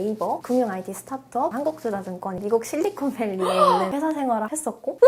네이버, 금융 IT 스타트업, 한국투자증권, 미국 실리콘밸리에 있는 회사 생활을 했었고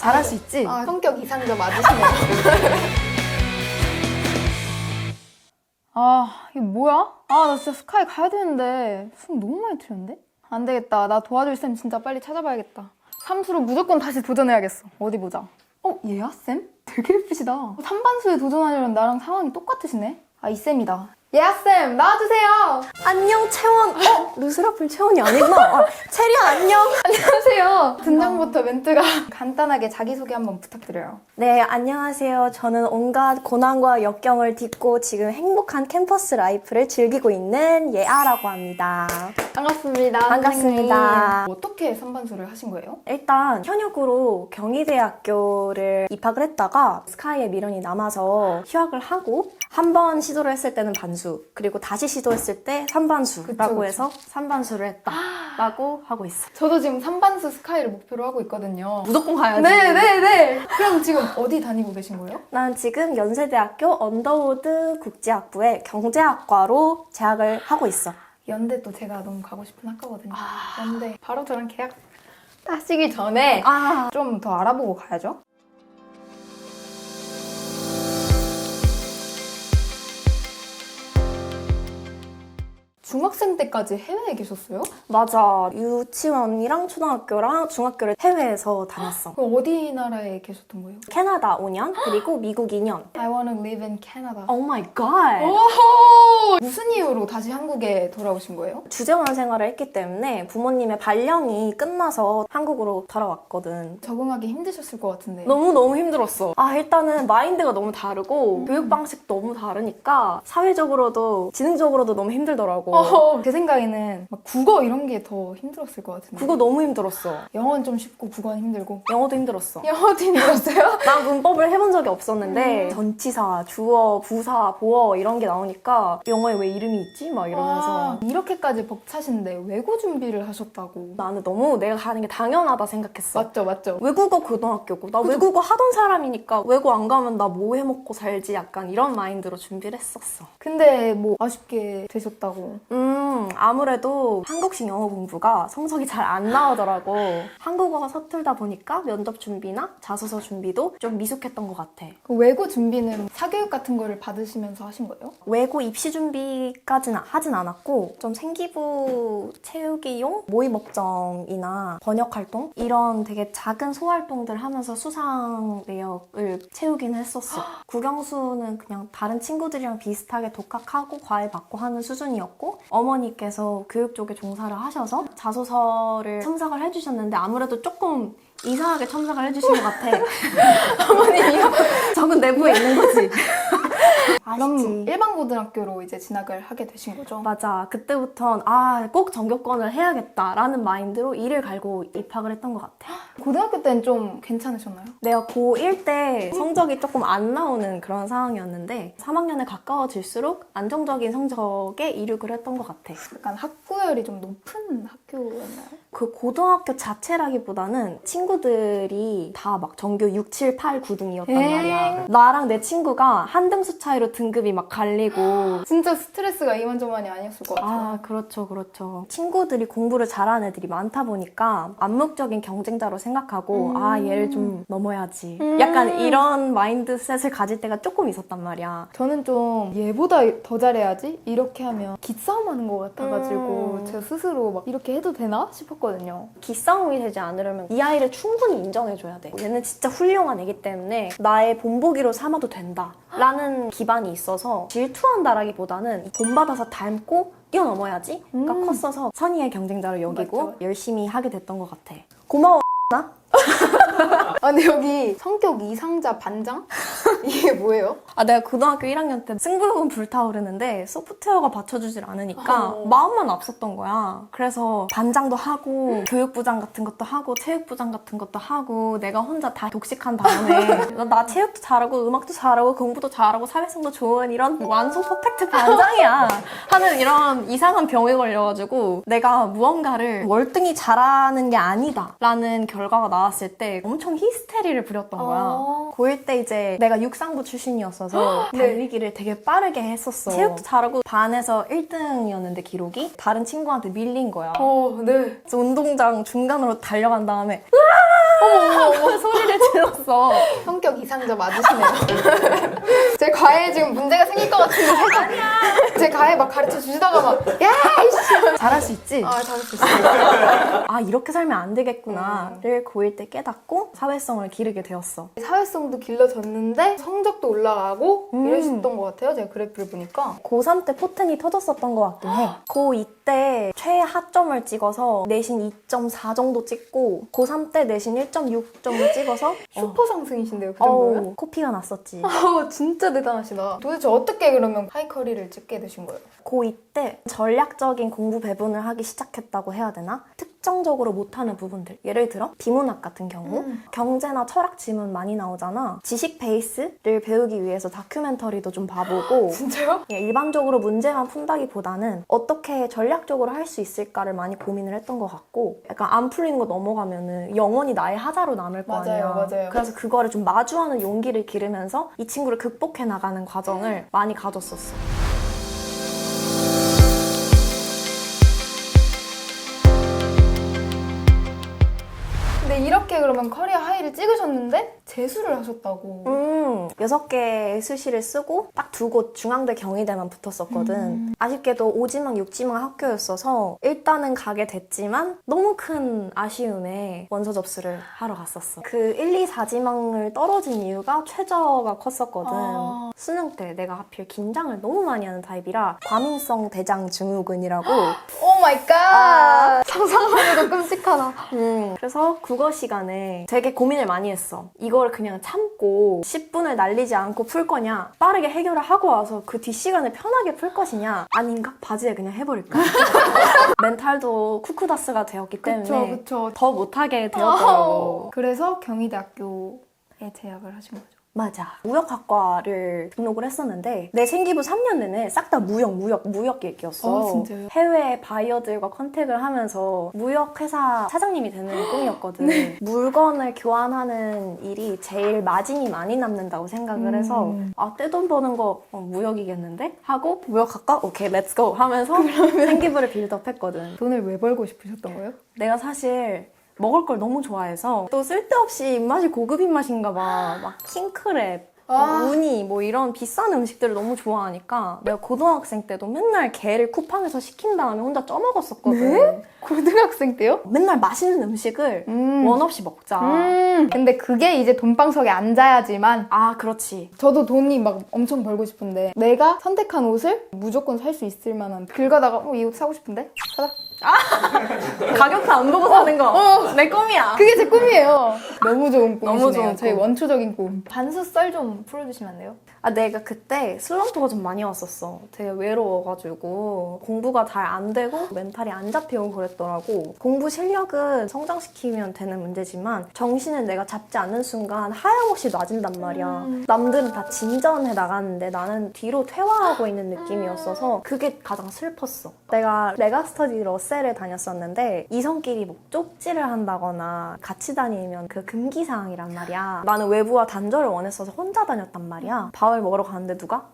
잘할 수 있지? 아, 성격 이상자 맞으시네요. 아, 이게 뭐야? 아, 나 진짜 스카이 가야 되는데 수능 너무 많이 틀렸는데? 안 되겠다. 나 도와줄 쌤 진짜 빨리 찾아봐야겠다. 삼수로 무조건 다시 도전해야겠어. 어디 보자. 어, 얘야 쌤? 되게 예쁘시다. 삼반수에 도전하려면 나랑 상황이 똑같으시네. 아, 이 쌤이다. 예아 쌤, 나와주세요. 안녕 채원. 어? 르스라플 채원이 아니구나. 아, 체리야 안녕. 안녕하세요. 등장부터 멘트가 간단하게 자기소개 한번 부탁드려요. 네 안녕하세요. 저는 온갖 고난과 역경을 딛고 지금 행복한 캠퍼스 라이프를 즐기고 있는 예아라고 합니다. 반갑습니다. 반갑습니다. 선생님. 어떻게 삼반수를 하신 거예요? 일단 현역으로 경희대학교를 입학을 했다가 스카이에 미련이 남아서 휴학을 하고 한 번 시도를 했을 때는 반수 그리고 다시 시도했을 때 3반수라고 그쵸, 그쵸. 해서 3반수를 했다라고 하고 있어. 저도 지금 3반수 스카이를 목표로 하고 있거든요. 무조건 가야지. 네네네. 그럼 지금 어디 다니고 계신 거예요? 난 지금 연세대학교 언더우드 국제학부의 경제학과로 재학을 하고 있어. 연대 또 제가 너무 가고 싶은 학과거든요. 연대 바로 저랑 계약 하시기 전에 아, 좀 더 알아보고 가야죠. 중학생 때까지 해외에 계셨어요? 맞아. 유치원이랑 초등학교랑 중학교를 해외에서 다녔어. 그럼 어디 나라에 계셨던 거예요? 캐나다 5년, 그리고 미국 2년. I wanna live in Canada. 오 마이 갓. 오호! 무슨 이유로 다시 한국에 돌아오신 거예요? 주재원 생활을 했기 때문에 부모님의 발령이 끝나서 한국으로 돌아왔거든. 적응하기 힘드셨을 것 같은데. 너무너무 힘들었어. 아, 일단은 마인드가 너무 다르고 교육 방식도 너무 다르니까 사회적으로도 지능적으로도 너무 힘들더라고. 어허, 제 생각에는 막 국어 이런 게 더 힘들었을 것 같은데. 국어 너무 힘들었어. 영어는 좀 쉽고 국어는 힘들고. 영어도 힘들었어. 영어도 힘들었어요? 난 문법을 해본 적이 없었는데 전치사, 주어, 부사, 보어 이런 게 나오니까 영어에 왜 이름이 있지? 막 이러면서 와, 이렇게까지 벅차신데 외고 준비를 하셨다고. 나는 너무 내가 가는 게 당연하다 생각했어. 맞죠, 맞죠. 외국어 고등학교고 나 외국어 하던 사람이니까 외고 안 가면 나 뭐 해먹고 살지 약간 이런 마인드로 준비를 했었어. 근데 뭐 아쉽게 되셨다고. 음 아무래도 한국식 영어 공부가 성적이 잘 안 나오더라고. 한국어가 서툴다 보니까 면접 준비나 자소서 준비도 좀 미숙했던 것 같아. 그 외고 준비는 사교육 같은 거를 받으시면서 하신 거예요? 외고 입시 준비까지는 하진 않았고 좀 생기부 채우기용 모의 법정이나 번역 활동 이런 되게 작은 소활동들 하면서 수상 내역을 채우긴 했었어. 국영수는 그냥 다른 친구들이랑 비슷하게 독학하고 과외 받고 하는 수준이었고 어머니께서 교육 쪽에 종사를 하셔서 자소서를 첨삭을 해주셨는데 아무래도 조금 이상하게 첨삭을 해주신 것 같아. 어머님이요? 적은 내부에 있는 거지. 그럼 아쉽지. 일반 고등학교로 이제 진학을 하게 되신 거죠? 맞아. 그때부턴 아, 꼭 전교권을 해야겠다라는 마인드로 이를 갈고 입학을 했던 것 같아. 고등학교 때는 좀 괜찮으셨나요? 내가 고1 때 성적이 조금 안 나오는 그런 상황이었는데 3학년에 가까워질수록 안정적인 성적에 이륙을 했던 것 같아. 약간 학구열이 좀 높은 학교였나요? 그 고등학교 자체라기보다는 친구들이 다 막 전교 6, 7, 8, 9등이었단 에이. 말이야. 나랑 내 친구가 한 등수 차이 로 등급이 막 갈리고 진짜 스트레스가 이만저만이 아니었을 것 같아요. 아, 그렇죠, 그렇죠. 친구들이 공부를 잘하는 애들이 많다 보니까 암묵적인 경쟁자로 생각하고, 음. 아, 얘를 좀 넘어야지. 음. 약간 이런 마인드셋을 가질 때가 조금 있었단 말이야. 저는 좀 얘보다 더 잘해야지 이렇게 하면 기싸움 하는 것 같아가지고 음. 제가 스스로 막 이렇게 해도 되나 싶었거든요. 기싸움이 되지 않으려면 이 아이를 충분히 인정해줘야 돼. 얘는 진짜 훌륭한 애기 때문에 나의 본보기로 삼아도 된다. 라는 기 반이 있어서 질투한다라기보다는 본받아서 닮고 뛰어넘어야지. 가 음. 컸어서 선의의 경쟁자로 여기고 맞죠. 열심히 하게 됐던 것 같아. 고마워. 나? 아 근데 여기 성격 이상자 반장? 이게 뭐예요? 아, 내가 고등학교 1학년 때 승부욕은 불타오르는데 소프트웨어가 받쳐주질 않으니까 어. 마음만 앞섰던 거야. 그래서 반장도 하고 교육부장 같은 것도 하고 체육부장 같은 것도 하고 내가 혼자 다 독식한 다음에 나- 나 체육도 잘하고 음악도 잘하고 공부도 잘하고 사회성도 좋은 이런 완성 퍼펙트 반장이야 하는 이런 이상한 병에 걸려가지고 내가 무언가를 월등히 잘하는 게 아니다 라는 결과가 나왔을 때 엄청 히스테리를 부렸던 거야. 어. 고1 때 이제 내가 육상부 출신이었어서 네. 달리기를 되게 빠르게 했었어. 체육도 잘하고 반에서 1등이었는데 기록이 다른 친구한테 밀린 거야. 어, 네. 그래서 운동장 중간으로 달려간 다음에 으아! 어머 소리를 질렀어. 성격 이상자 맞으시네요. 제 과외에 지금 문제가 생길 것 같은데 살짝 제 과외 막 가르쳐 주시다가 막 야! 이씨! 잘할 수 있지? 아, 잘할 수 있어요. 아 이렇게 살면 안 되겠구나를 고1 때 깨닫고 사회성을 기르게 되었어. 사회성도 길러졌는데 성적도 올라가고 음. 이러셨던 것 같아요. 제가 그래프를 보니까. 고3 때 포텐이 터졌었던 것 같긴 해. 고2 때 최하점을 찍어서 내신 2.4 정도 찍고 고3 때 내신 1.6 정도 찍어서 슈퍼 상승이신데요, 그 정도면? 어우, 코피가 났었지. 어, 진짜 대단하시다. 도대체 어떻게 그러면 하이커리를 찍게 되신 거예요? 고2 때 전략적인 공부 배분을 하기 시작했다고 해야 되나? 특 정적으로 못하는 부분들. 예를 들어 비문학 같은 경우 음. 경제나 철학 지문 많이 나오잖아. 지식 베이스를 배우기 위해서 다큐멘터리도 좀 봐보고 진짜요? 그냥 일반적으로 문제만 푼다기보다는 어떻게 전략적으로 할 수 있을까를 많이 고민을 했던 것 같고 약간 안 풀리는 거 넘어가면은 영원히 나의 하자로 남을 거 맞아요, 아니야. 맞아요. 그래서 그거를 좀 마주하는 용기를 기르면서 이 친구를 극복해 나가는 과정을 많이 가졌었어. 이렇게 그러면 커리어 하이를 찍으셨는데 재수를 하셨다고. 음, 여섯 개의 수시를 쓰고 딱 두 곳 중앙대 경희대만 붙었었거든. 음. 아쉽게도 오지망 육지망 학교였어서 일단은 가게 됐지만 너무 큰 아쉬움에 원서 접수를 하러 갔었어. 그 1, 2, 4지망을 떨어진 이유가 최저가 컸었거든. 아. 수능 때 내가 하필 긴장을 너무 많이 하는 타입이라 과민성 대장 증후군이라고 오 마이 갓! 상상하기도 끔찍하다. 음, 그래서 국어 시간에 되게 고민을 많이 했어. 이걸 그냥 참고 10분을 날리지 않고 풀 거냐, 빠르게 해결을 하고 와서 그 뒷 시간을 편하게 풀 것이냐, 아닌가? 바지에 그냥 해버릴까? 멘탈도 쿠쿠다스가 되었기 그쵸, 때문에 그쵸. 더 못하게 되었더라고. 그래서 경희대학교에 재학을 하신 거죠. 맞아. 무역학과를 등록을 했었는데 내 생기부 3년 내내 싹 다 무역, 무역, 무역 얘기였어. 어, 진짜요? 해외 바이어들과 컨택을 하면서 무역 회사 사장님이 되는 꿈이었거든. 네. 물건을 교환하는 일이 제일 마진이 많이 남는다고 생각을 음. 해서 아 떼돈 버는 거 어, 무역이겠는데 하고 무역학과 오케이 렛츠고 하면서 생기부를 빌드업했거든. 돈을 왜 벌고 싶으셨던 거예요? 내가 사실 먹을 걸 너무 좋아해서 또 쓸데없이 입맛이 고급 입맛인가 봐. 막 킹크랩, 아. 뭐 우니 뭐 이런 비싼 음식들을 너무 좋아하니까 내가 고등학생 때도 맨날 게를 쿠팡에서 시킨 다음에 혼자 쪄먹었었거든. 네? 고등학생 때요? 맨날 맛있는 음식을 음. 원 없이 먹자. 음. 근데 그게 이제 돈방석에 앉아야지만 아 그렇지. 저도 돈이 막 엄청 벌고 싶은데 내가 선택한 옷을 무조건 살 수 있을 만한 길 가다가 어, 이 옷 사고 싶은데? 사자 가격도 안 보고 사는 거. 내 꿈이야. 그게 제 꿈이에요 너무 좋은 꿈이시네요 너무 좋은 저희 꿈. 원초적인 꿈 반수 썰 좀 풀어주시면 안 돼요? 아, 내가 그때 슬럼프가 좀 많이 왔었어. 되게 외로워가지고 공부가 잘 안 되고 멘탈이 안 잡히고 그랬더라고. 공부 실력은 성장시키면 되는 문제지만 정신을 내가 잡지 않는 순간 하염없이 놔진단 말이야. 음. 남들은 다 진전해 나가는데 나는 뒤로 퇴화하고 있는 느낌이었어서 그게 가장 슬펐어. 내가 레가스터디 러셀을 다녔었는데 이성끼리 뭐 쪽지를 한다거나 같이 다니면 그 금기사항이란 말이야. 나는 외부와 단절을 원했어서 혼자 다녔단 말이야. 밥을 먹으러 가는데 누가?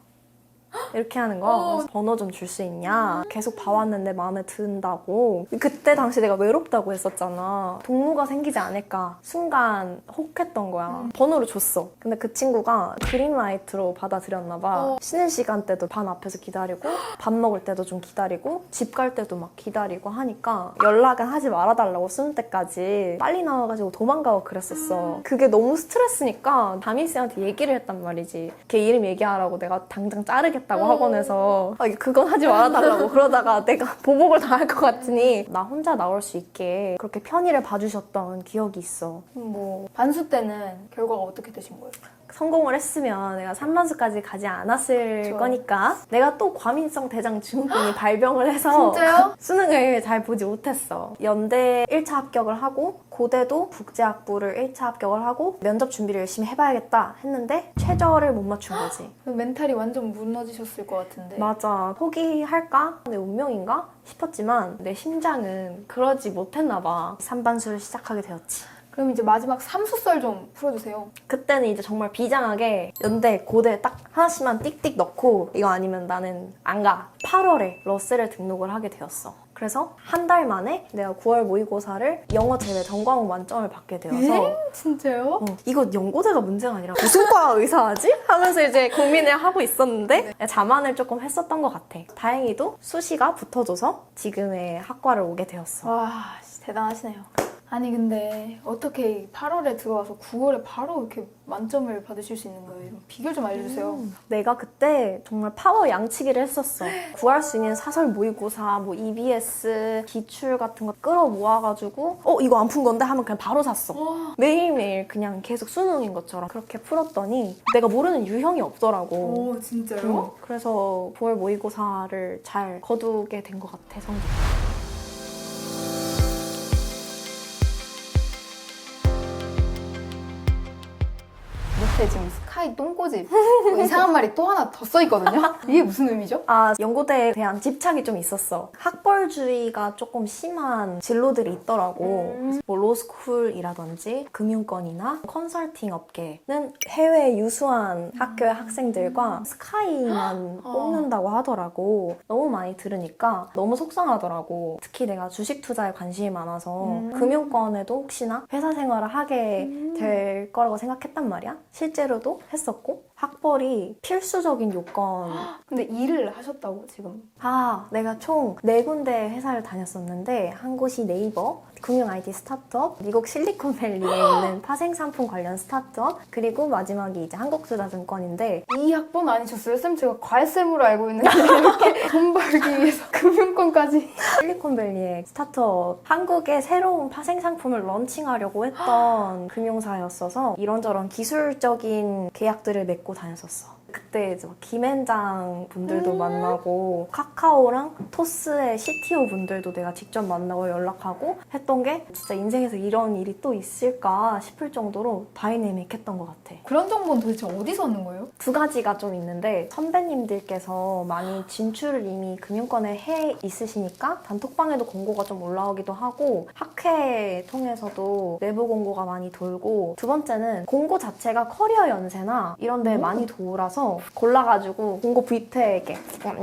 이렇게 하는 거야. 어. 번호 좀 줄 수 있냐? 계속 봐왔는데 마음에 든다고. 그때 당시 내가 외롭다고 했었잖아. 동무가 생기지 않을까. 순간 혹했던 거야. 번호를 줬어. 근데 그 친구가 그린라이트로 받아들였나 봐. 어. 쉬는 시간 때도 반 앞에서 기다리고 밥 먹을 때도 좀 기다리고 집 갈 때도 막 기다리고 하니까 연락은 하지 말아달라고 수능 때까지 빨리 나와가지고 도망가고 그랬었어. 그게 너무 스트레스니까 담임 쌤한테 얘기를 했단 말이지. 걔 이름 얘기하라고 내가 당장 자르 겠다고 학원에서 아, 그건 하지 말아달라고 그러다가 내가 보복을 당할 것 같으니 나 혼자 나올 수 있게 그렇게 편의를 봐주셨던 기억이 있어. 뭐 반수 때는 결과가 어떻게 되신 거예요? 성공을 했으면 내가 3반수까지 가지 않았을 좋아요. 거니까 내가 또 과민성 대장 증후군이 발병을 해서 진짜요? 수능을 잘 보지 못했어. 연대 1차 합격을 하고 고대도 국제학부를 1차 합격을 하고 면접 준비를 열심히 해봐야겠다 했는데 최저를 못 맞춘 거지. 그 멘탈이 완전 무너지셨을 것 같은데 맞아. 포기할까? 내 운명인가? 싶었지만 내 심장은 그러지 못했나 봐. 3반수를 시작하게 되었지. 그럼 이제 마지막 삼수썰 좀 풀어주세요. 그때는 이제 정말 비장하게 연대, 고대 딱 하나씩만 띡띡 넣고 이거 아니면 나는 안 가. 8월에 러셀을 등록을 하게 되었어. 그래서 한 달 만에 내가 9월 모의고사를 영어 제외 전 과목 만점을 받게 되어서 진짜요? 어, 이거 연고대가 문제가 아니라 무슨 과 의사하지? 하면서 이제 고민을 하고 있었는데 자만을 조금 했었던 것 같아. 다행히도 수시가 붙어줘서 지금의 학과를 오게 되었어. 와, 씨, 대단하시네요. 아니 근데 어떻게 8월에 들어와서 9월에 바로 이렇게 만점을 받으실 수 있는 거예요? 비결 좀 알려주세요. 내가 그때 정말 파워 양치기를 했었어. 구할 수 있는 사설 모의고사, 뭐 EBS, 기출 같은 거 끌어 모아가지고 어 이거 안 푼 건데 하면 그냥 바로 샀어. 와, 매일매일 그냥 계속 수능인 것처럼 그렇게 풀었더니 내가 모르는 유형이 없더라고. 오 진짜요? 음, 그래서 9월 모의고사를 잘 거두게 된 것 같아 성적. 밑에 지금 스카이 똥꼬집 뭐 이상한 말이 또 하나 더 써있거든요? 이게 무슨 의미죠? 아 연고대에 대한 집착이 좀 있었어. 학벌주의가 조금 심한 진로들이 있더라고. 뭐 로스쿨이라든지 금융권이나 컨설팅 업계는 해외 유수한 학교의 학생들과 스카이만 어. 뽑는다고 하더라고. 너무 많이 들으니까 너무 속상하더라고. 특히 내가 주식 투자에 관심이 많아서 음. 금융권에도 혹시나 회사 생활을 하게 될 거라고 생각했단 말이야. 실 제로도 했었고 학벌이 필수적인 요건 근데 일을 하셨다고 지금? 아, 내가 총 네 군데 회사를 다녔었는데 한 곳이 네이버, 금융 IT 스타트업, 미국 실리콘밸리에 있는 파생 상품 관련 스타트업, 그리고 마지막이 이제 한국투자증권인데 이 학번 아니셨어요? 쌤 제가 과외쌤으로 알고 있는데 이렇게 돈 벌기 위해서 금융권까지 실리콘밸리의 스타트업 한국에 새로운 파생 상품을 런칭하려고 했던 금융사였어서 이런저런 기술적인 계약들을 맺고 다녔었어. 그때 이제 막 김앤장 분들도 만나고 카카오랑 토스의 CTO 분들도 내가 직접 만나고 연락하고 했던 게 진짜 인생에서 이런 일이 또 있을까 싶을 정도로 다이내믹했던 것 같아. 그런 정보는 도대체 어디서 얻는 거예요? 두 가지가 좀 있는데 선배님들께서 많이 진출을 이미 금융권에 해 있으시니까 단톡방에도 공고가 좀 올라오기도 하고 학회 통해서도 내부 공고가 많이 돌고 두 번째는 공고 자체가 커리어 연세나 이런 데 많이 돌아서 골라가지고 공고 브이트에 이렇게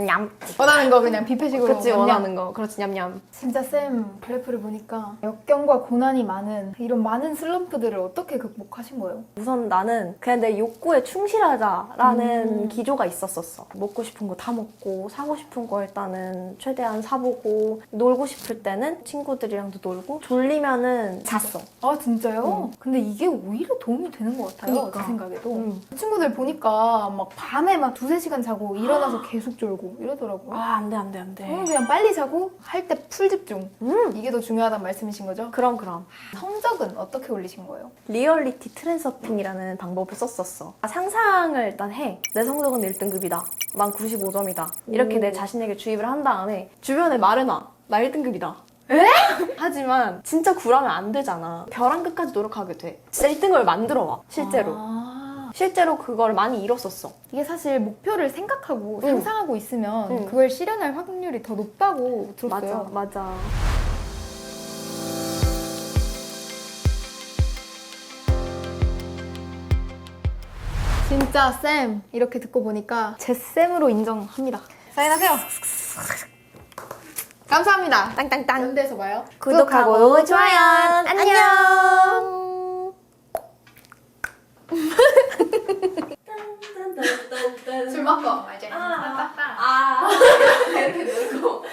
냠 원하는 거 그냥 뷔페식으로 그치 냠냠. 원하는 거 그렇지 냠냠 진짜 쌤 그래프를 보니까 역경과 고난이 많은 이런 많은 슬럼프들을 어떻게 극복하신 거예요? 우선 나는 그냥 내 욕구에 충실하자라는 음. 기조가 있었었어. 먹고 싶은 거 다 먹고 사고 싶은 거 일단은 최대한 사보고 놀고 싶을 때는 친구들이랑도 놀고 졸리면은 잤어. 아 진짜요? 응. 근데 이게 오히려 도움이 되는 것 같아요 그니까. 제 생각에도 음. 친구들 보니까 막 밤에 막 두세 시간 자고 일어나서 계속 졸고 이러더라고요 아 안 돼 안 돼 안 돼. 저는 그냥 빨리 자고 할 때 풀 집중 음 이게 더 중요하다는 말씀이신 거죠? 그럼 그럼 성적은 어떻게 올리신 거예요? 리얼리티 트랜서핑이라는 방법을 썼었어. 아, 상상을 일단 해. 내 성적은 1등급이다. 난 95점이다. 이렇게 오. 내 자신에게 주입을 한 다음에 주변에 말해놔. 나 1등급이다. 에? 하지만 진짜 구라면 안 되잖아. 벼랑 끝까지 노력하게 돼. 진짜 1등급을 만들어 와. 실제로. 아, 실제로 그걸 많이 잃었었어. 이게 사실 목표를 생각하고 응. 상상하고 있으면 응. 그걸 실현할 확률이 더 높다고 들었어요. 맞아, 맞아. 진짜 쌤 이렇게 듣고 보니까 제 쌤으로 인정합니다. 사인하세요. 감사합니다. 땅땅땅. 연대에서 봐요. 구독하고 좋아요. 안녕. 술 먹고 이제 아, 이렇게 놀고.